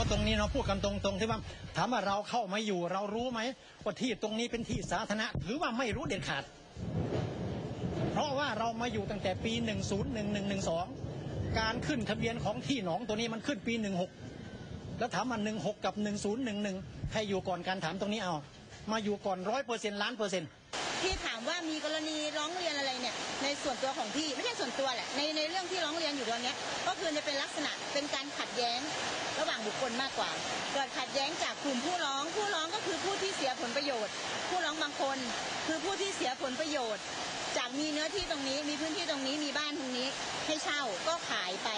าตรงนี้เนาะพูดกันตรงๆที่ว่าถามว่าเราเข้ามาอยู่เรารู้ไหมว่าที่ตรงนี้เป็นที่สาธารณะหรือว่าไม่รู้เด็ดขาด เพราะว่าเรามาอยู่ตั้งแต่ปี 101112 การขึ้นทะเบียนของที่หนองตัวนี้มันขึ้นปี 16 แล้วถามมา16 กับ 1011 ใครอยู่ก่อนการถามตรงนี้เอามาอยู่ก่อนร้อยเปอร์เซ็นต์ล้านเปอร์เซ็นต์ที่ถามว่ามีกรณีร้องเรียนอะไรเนี่ยในส่วนตัวของพี่ไม่ใช่ส่วนตัวแหละในในเรื่องที่ร้องเรียนอยู่ตอนนี้ก็คือจะเป็นลักษณะเป็นการขัดแย้ง บุคคลมากกว่า เกิดขัดแย้งจากกลุ่มผู้ร้อง ผู้ร้องก็คือผู้ที่เสียผลประโยชน์ ผู้ร้องบางคน คือผู้ที่เสียผลประโยชน์ จากมีเนื้อที่ตรงนี้มีพื้นที่ตรงนี้มีบ้านตรงนี้ให้เช่าก็ขายไป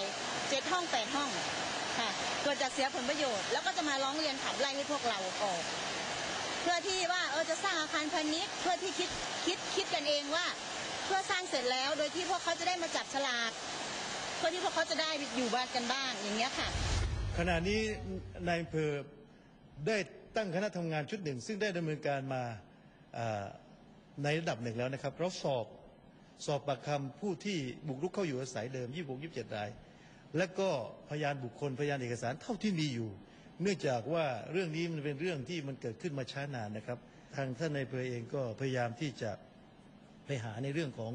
เจ็ดห้องแปดห้องค่ะเกิดจากเสียผลประโยชน์แล้วก็จะมาร้องเรียนขับไล่ให้พวกเราออก เพื่อที่ว่าเออจะสร้างอาคารพาณิชย์เพื่อที่คิดคิดคิดกันเองว่า เพื่อสร้างเสร็จแล้วโดยที่พวกเขาจะได้มาจับฉลากเพื่อที่พวกเขาจะได้อยู่บ้านกันบ้างอย่างเงี้ยค่ะ ขณะนี้นายอำเภอได้ตั้งคณะทำงานชุดหนึ่ง ซึ่งได้ดำเนินการมาอ่าในระดับหนึ่งแล้วนะครับ เราสอบสอบปากคำผู้ที่บุกรุกเข้าอยู่อาศัยเดิม 26 27 ราย และก็พยานบุคคลพยานเอกสารเท่าที่มีอยู่ เนื่องจากว่าเรื่องนี้มันเป็นเรื่องที่มันเกิดขึ้นมาช้านานนะครับ ทางท่านนายอำเภอเองก็พยายามที่จะไปหาในเรื่องของ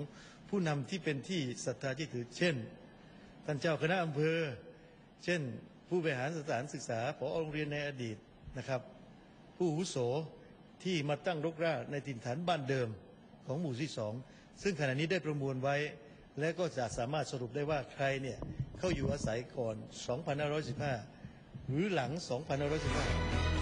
ผู้นำที่เป็นที่ศรัทธาที่ถือ เช่น ท่านเจ้าคณะอำเภอ เช่น ผู้บริหารสถานศึกษาผอโรงเรียนในอดีตนะครับ ผู้หุโสที่มาตั้งรกรากในถิ่นฐานบ้านเดิมของหมู่ที่สองซึ่งขณะนี้ได้ประมวลไว้ และก็จะสามารถสรุปได้ว่าใครเนี่ยเข้าอยู่อาศัยก่อน 2515 หรือหลัง 2515